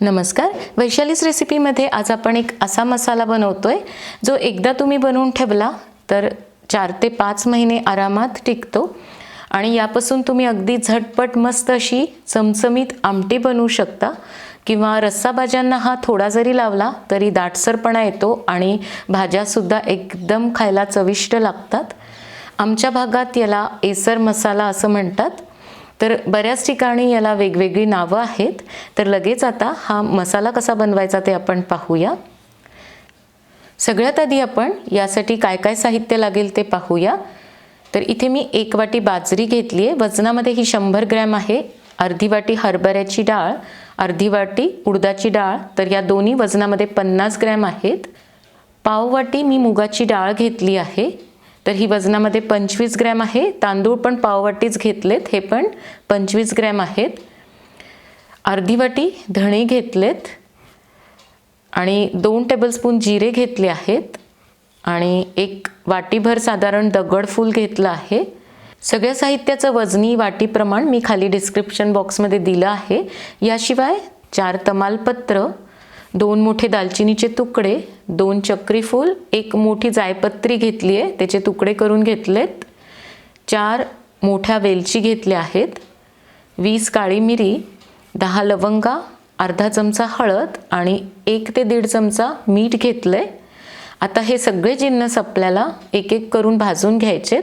नमस्कार. वैशालीस रेसिपीमध्ये आज आपण एक असा मसाला बनवतोय जो एकदा तुम्ही बनवून ठेवला तर चार ते पाच महिने आरामात टिकतो. आणि यापासून तुम्ही अगदी झटपट मस्त अशी चमचमीत आमटी बनवू शकता. किंवा रस्सा भाज्यांना हा थोडा जरी लावला तरी दाटसरपणा येतो आणि भाज्यासुद्धा एकदम खायला चविष्ट लागतात. आमच्या भागात याला एसर मसाला असं म्हणतात. तर बऱ्याच ठिकाणी याला वेगवेगळी नावं आहेत. तर लगेच आता हा मसाला कसा बनवायचा ते आपण पाहूया. सगळ्यात आधी आपण यासाठी काय काय साहित्य लागेल ते पाहूया. तर इथे मी एक वाटी बाजरी घेतली आहे. वजनामध्ये ही शंभर ग्रॅम आहे. अर्धी वाटी हरभऱ्याची डाळ अर्धी वाटी उडदाची डाळ तर या दोन्ही वजनामध्ये पन्नास ग्रॅम आहेत. पाव वाटी मी मुगाची डाळ घेतली आहे. तर ही वजनामध्ये पंचवीस ग्रॅम आहे. तांदूळ पण पाववाटीच घेतलेत. हे पण पंचवीस ग्रॅम आहेत. अर्धी वाटी धणे घेतलेत. आणि दोन टेबलस्पून जिरे घेतले आहेत. आणि एक वाटीभर साधारण दगडफूल घेतलं आहे. सगळ्या साहित्याचं वजनी वाटी प्रमाण मी खाली डिस्क्रिप्शन बॉक्समध्ये दिलं आहे. याशिवाय चार तमालपत्र दोन मोठे दालचिनीचे तुकडे दोन चक्रीफूल एक मोठी जायपत्री घेतली आहे त्याचे तुकडे करून घेतलेत. चार मोठ्या वेलची घेतल्या आहेत. वीस काळी मिरी दहा लवंगा अर्धा चमचा हळद आणि एक ते दीड चमचा मीठ घेतलं आहे आता हे सगळे जिन्नस आपल्याला एक एक करून भाजून घ्यायचेत.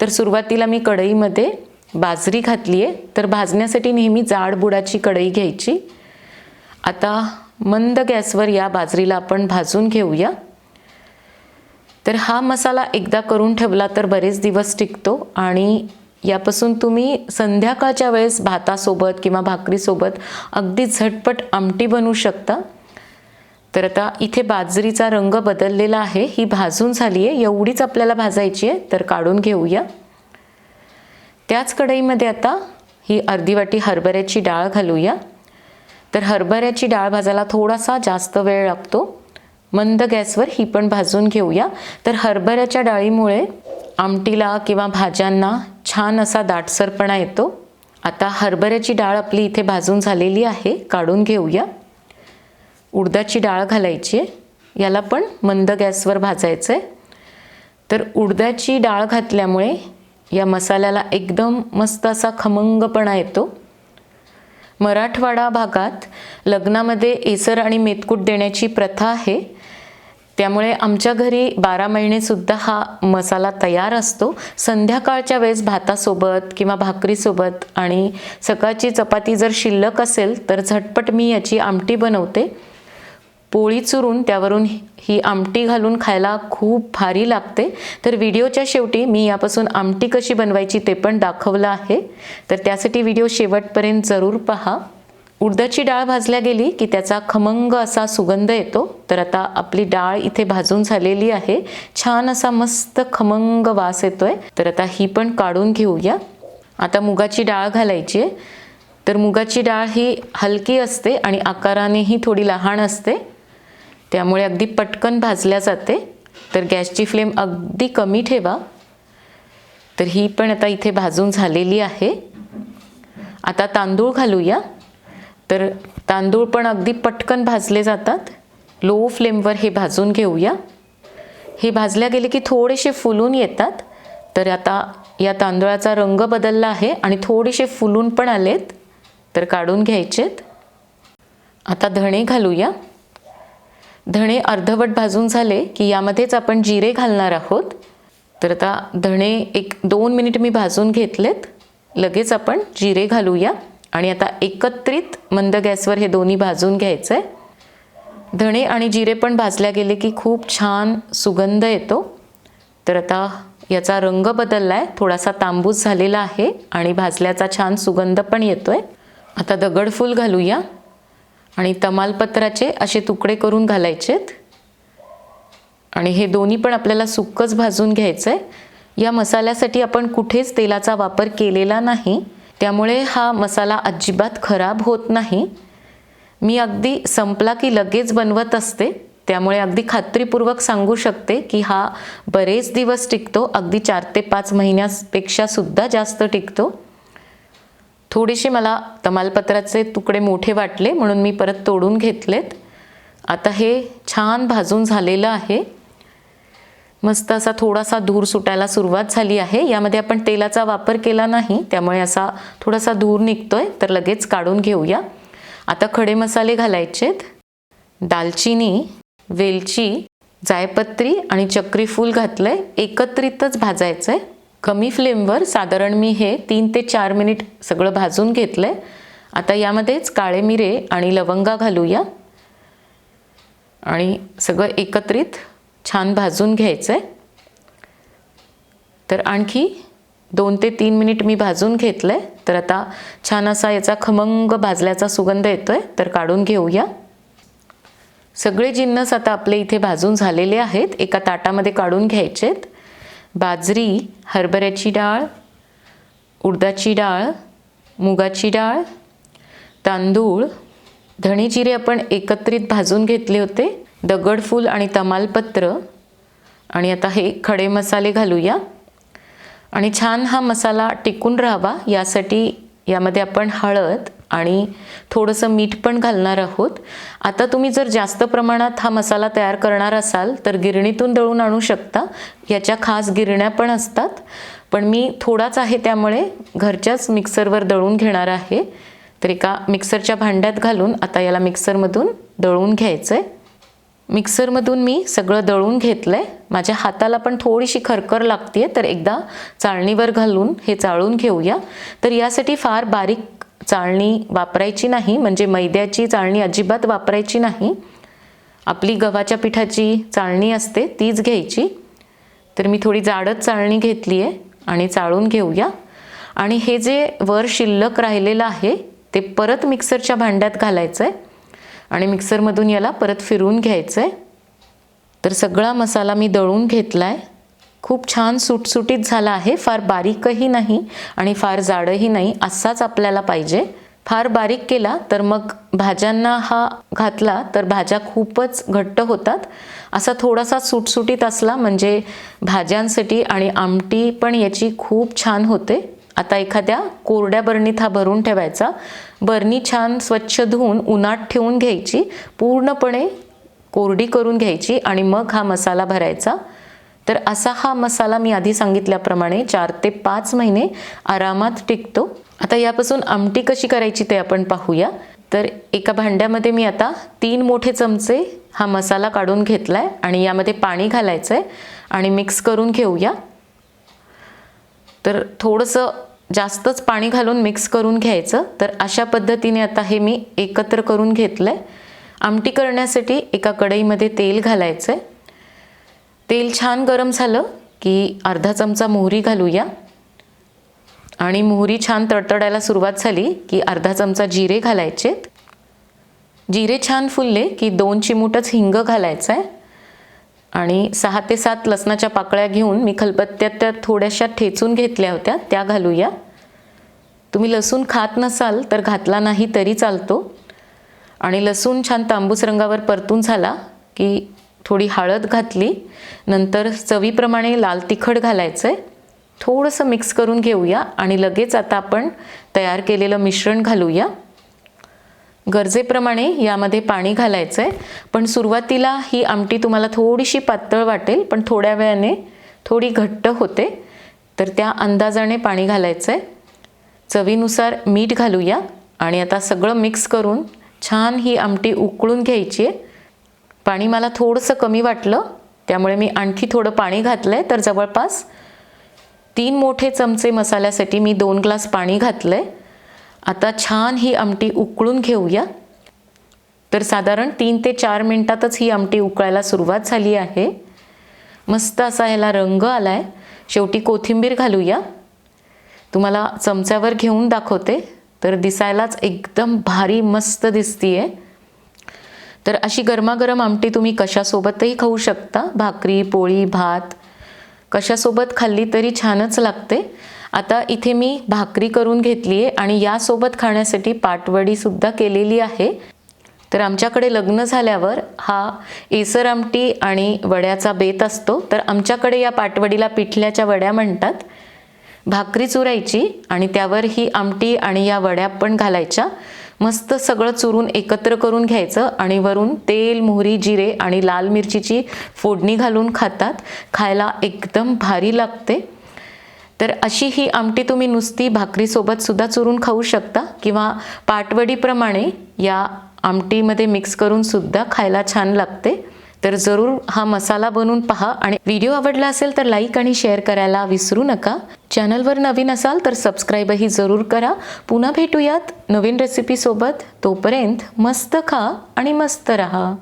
तर सुरुवातीला मी कढईमध्ये बाजरी घातली आहे तर भाजण्यासाठी नेहमी जाड बुडाची कढई घ्यायची. आता मंद गॅसवर या बाजरीला आपण भाजून घेऊया. तर हा मसाला एकदा करून ठेवला तर बरेच दिवस टिकतो आणि यापासून तुम्ही संध्याकाळच्या वेळेस भातासोबत किंवा भाकरीसोबत अगदी झटपट आमटी बनवू शकता. तर आता इथे बाजरीचा रंग बदललेला आहे. ही भाजून झाली आहे. एवढीच आपल्याला भाजायची आहे. तर काढून घेऊया. त्याच कढईमध्ये आता ही अर्धी वाटी हरभऱ्याची डाळ घालूया. तर हरभऱ्याची डाळ भाजायला थोडासा जास्त वेळ लागतो. मंद गॅसवर ही पण भाजून घेऊया. तर हरभऱ्याच्या डाळीमुळे आमटीला किंवा भाज्यांना छान असा दाटसरपणा येतो. आता हरभऱ्याची डाळ आपली इथे भाजून झालेली आहे. काढून घेऊया. उडदाची डाळ घालायची आहे. याला पण मंद गॅसवर भाजायचं आहे तर उडदाची डाळ घातल्यामुळे या मसाल्याला एकदम मस्त असा खमंगपणा येतो. मराठवाडा भागात लग्नामध्ये एसर आणि मेतकूट देण्याची प्रथा आहे. त्यामुळे आमच्या घरी बारा महिनेसुद्धा हा मसाला तयार असतो. संध्याकाळच्या वेळेस भातासोबत किंवा भाकरीसोबत आणि सकाळची चपाती जर शिल्लक असेल तर झटपट मी याची आमटी बनवते. पोळी चुरून त्यावरून ही आमटी घालून खायला खूप भारी लागते. तर व्हिडिओच्या शेवटी मी यापासून आमटी कशी बनवायची ते पण दाखवलं आहे. तर त्यासाठी व्हिडिओ शेवटपर्यंत जरूर पहा. उडदाची डाळ भाजल्या गेली की त्याचा खमंग असा सुगंध येतो. तर आता आपली डाळ इथे भाजून झालेली आहे. छान असा मस्त खमंग वास येतोय. तर आता ही पण काढून घेऊया. आता मुगाची डाळ घालायची आहे. तर मुगाची डाळ ही हलकी असते आणि आकारानेही थोडी लहान असते. त्यामुळे अगदी पटकन भाजल्या जाते. तर गॅसची फ्लेम अगदी कमी ठेवा. तर ही पण आता इथे भाजून झालेली आहे. आता तांदूळ घालूया. तर तांदूळ पण अगदी पटकन भाजले जातात. लो फ्लेमवर हे भाजून घेऊया. हे भाजल्या गेले की थोडेसे फुलून येतात. तर आता या तांदळाचा रंग बदलला आहे आणि थोडेसे फुलून पण आलेत. तर काढून घ्यायचेत. आता धणे घालूया. धणे अर्धवट भाजून झाले की यामध्येच आपण जिरे घालणार आहोत. तर आता धणे एक दोन मिनिट मी भाजून घेतलेत. लगेच आपण जिरे घालूया. आणि आता एकत्रित मंद गॅसवर हे दोन्ही भाजून घ्यायचं आहे धणे आणि जिरे पण भाजल्या गेले की खूप छान सुगंध येतो. तर आता याचा रंग बदलला आहे थोडासा तांबूस झालेला आहे आणि भाजल्याचा छान सुगंध पण येतो आहे आता दगडफूल घालूया. आणि तमालपत्राचे असे तुकडे करून घालायचेत. आणि हे दोन्ही पण आपल्याला सुक्कच भाजून घ्यायचं आहे या मसाल्यासाठी आपण कुठेच तेलाचा वापर केलेला नाही. त्यामुळे हा मसाला अजिबात खराब होत नाही. मी अगदी संपला की लगेच बनवत असते. त्यामुळे अगदी खात्रीपूर्वक सांगू शकते की हा बरेच दिवस टिकतो. अगदी चार ते पाच महिन्यापेक्षा सुद्धा जास्त टिकतो. थोडीशी मला तमालपत्राचे तुकडे मोठे वाटले म्हणून मी परत तोडून घेतलेत. आता हे छान भाजून झालेलं आहे. मस्त असा थोडासा धूर सुटायला सुरुवात झाली आहे. यामध्ये आपण तेलाचा वापर केला नाही त्यामुळे असा थोडासा धूर निघतोय तर लगेच काढून घेऊया. आता खडे मसाले घालायचेत. दालचिनी वेलची जायपत्री आणि चक्रीफूल घातलं घातलंय. एकत्रितच भाजायचं आहे कमी फ्लेमवर साधारण मी हे तीन ते चार मिनिट सगळं भाजून घेतलंय. आता यामध्येच काळे मिरे आणि लवंगा घालूया. आणि सगळं एकत्रित छान भाजून घ्यायचं आहे तर आणखी दोन ते तीन मिनिट मी भाजून घेतलं आहे तर आता छान असा याचा खमंग भाजल्याचा सुगंध येतो आहे तर काढून घेऊया. सगळे जिन्नस आता आपले इथे भाजून झालेले आहेत. एका ताटामध्ये काढून घ्यायचेत. बाजरी हरभऱ्याची डाळ उडदाची डाळ मुगाची डाळ तांदूळ धणे जिरे आपण एकत्रित भाजून घेतले होते दगडफूल आणि तमालपत्र. आणि आता हे खडे मसाले घालूया. आणि छान हा मसाला टिकून राहावा यासाठी यामध्ये आपण हळद आणि थोडंसं मीठ पण घालणार आहोत. आता तुम्ही जर जास्त प्रमाणात हा मसाला तयार करणार असाल तर गिरणीतून दळून आणू शकता. याच्या खास गिरण्या पण असतात. पण मी थोडाच आहे त्यामुळे घरच्याच मिक्सरवर दळून घेणार आहे. तर एका मिक्सरच्या भांड्यात घालून आता याला मिक्सरमधून दळून घ्यायचं आहे मिक्सरमधून मी सगळं दळून घेतलं आहे माझ्या हाताला पण थोडीशी खरखर लागते तर एकदा चाळणीवर घालून हे चाळून घेऊया. तर यासाठी फार बारीक चाळणी वापरायची नाही म्हणजे मैद्याची चाळणी अजिबात वापरायची नाही. आपली गव्हाच्या पिठाची चाळणी असते तीच घ्यायची. तर मी थोडी जाडच चाळणी घेतली आहे आणि चाळून घेऊया. आणि हे जे वर शिल्लक राहिलेलं आहे ते परत मिक्सरच्या भांड्यात घालायचं आहे आणि मिक्सरमधून याला परत फिरवून घ्यायचं आहे तर सगळा मसाला मी दळून घेतला आहे खूप छान सुटसुटीत झाला आहे. फार बारीकही नाही आणि फार जाडही नाही असाच आपल्याला पाहिजे. फार बारीक केला तर मग भाज्यांना हा घातला तर भाज्या खूपच घट्ट होतात. असा थोडासा सुटसुटीत असला म्हणजे भाज्यांसाठी आणि आमटी पण याची खूप छान होते. आता एखाद्या कोरड्या बरणीत हा भरून ठेवायचा. बरणी छान स्वच्छ धुवून उन्हात ठेवून घ्यायची. पूर्णपणे कोरडी करून घ्यायची आणि मग हा मसाला भरायचा. तर असा हा मसाला मी आधी सांगितल्याप्रमाणे चार ते पाच महिने आरामात टिकतो. आता यापासून आमटी कशी करायची ते आपण पाहूया. तर एका भांड्यामध्ये मी आता तीन मोठे चमचे हा मसाला काढून घेतला आहे आणि यामध्ये पाणी घालायचं आहे आणि मिक्स करून घेऊया. तर थोडंसं जास्तच पाणी घालून मिक्स करून घ्यायचं. तर अशा पद्धतीने आता हे मी एकत्र करून घेतलं आहे आमटी करण्यासाठी एका कढईमध्ये तेल घालायचं आहे तेल छान गरम झालं की अर्धा चमचा मोहरी घालूया. आणि मोहरी छान तडतडायला सुरुवात झाली की अर्धा चमचा जिरे घालायचेत जिरे छान फुलले की दोन चिमूटच हिंग घालायचं आहे आणि सहा ते सात लसणाच्या पाकळ्या घेऊन मी खलबत्त्यात त्या थोड्याशा ठेचून घेतल्या होत्या त्या घालूया. तुम्ही लसूण खात नसाल तर घातला नाही तरी चालतो. आणि लसूण छान तांबूस रंगावर परतून झाला की थोडी हळद घातली नंतर चवीप्रमाणे लाल तिखट घालायचं आहे थोडंसं मिक्स करून घेऊया आणि लगेच आता आपण तयार केलेलं मिश्रण घालूया. गरजेप्रमाणे यामध्ये पाणी घालायचं आहे पण सुरुवातीला ही आमटी तुम्हाला थोडीशी पातळ वाटेल पण थोड्या वेळाने थोडी घट्ट होते. तर त्या अंदाजाने पाणी घालायचं आहे चवीनुसार मीठ घालूया आणि आता सगळं मिक्स करून छान ही आमटी उकळून घ्यायची आहे. पाणी मला थोडंसं कमी वाटलं. त्यामुळे मी आणखी थोडं पाणी घातलं आहे तर जवळपास तीन मोठे चमचे मसाल्यासाठी मी दोन ग्लास पाणी घातलं आहे आता छान ही आमटी उकळून घेऊया. तर साधारण तीन ते चार मिनटातच ही आमटी उकळायला सुरुवात झाली आहे. मस्त असा ह्याला रंग आला आहे शेवटी कोथिंबीर घालूया. तुम्हाला चमच्यावर घेऊन दाखवते. तर दिसायलाच एकदम भारी मस्त दिसतीये. तर अशी गरमागरम आमटी तुम्ही कशासोबतही खाऊ शकता. भाकरी पोळी भात कशासोबत खाल्ली तरी छानच लागते. आता इथे मी भाकरी करून घेतली आहे आणि यासोबत खाण्यासाठी पाटवडीसुद्धा केलेली आहे. तर आमच्याकडे लग्न झाल्यावर हा एसर आमटी आणि वड्याचा बेत असतो. तर आमच्याकडे या पाटवडीला पिठल्याच्या वड्या म्हणतात. भाकरी चुरायची आणि त्यावर ही आमटी आणि या वड्या पण घालायच्या. मस्त सगळं चुरून एकत्र करून घ्यायचं आणि वरून तेल मोहरी जिरे आणि लाल मिरचीची फोडणी घालून खातात. खायला एकदम भारी लागते. तर अशी ही आमटी तुम्ही नुसती भाकरीसोबत सुद्धा चुरून खाऊ शकता किंवा पाटवडीप्रमाणे या आमटीमध्ये मिक्स करून सुद्धा खायला छान लागते. तर जरूर हा मसाला बनवून पहा आणि व्हिडिओ आवडला असेल तर लाईक आणि शेअर करायला विसरू नका. चॅनलवर नवीन असाल तर सबस्क्राईबही जरूर करा. पुन्हा भेटूयात नवीन रेसिपीसोबत तोपर्यंत मस्त खा आणि मस्त रहा.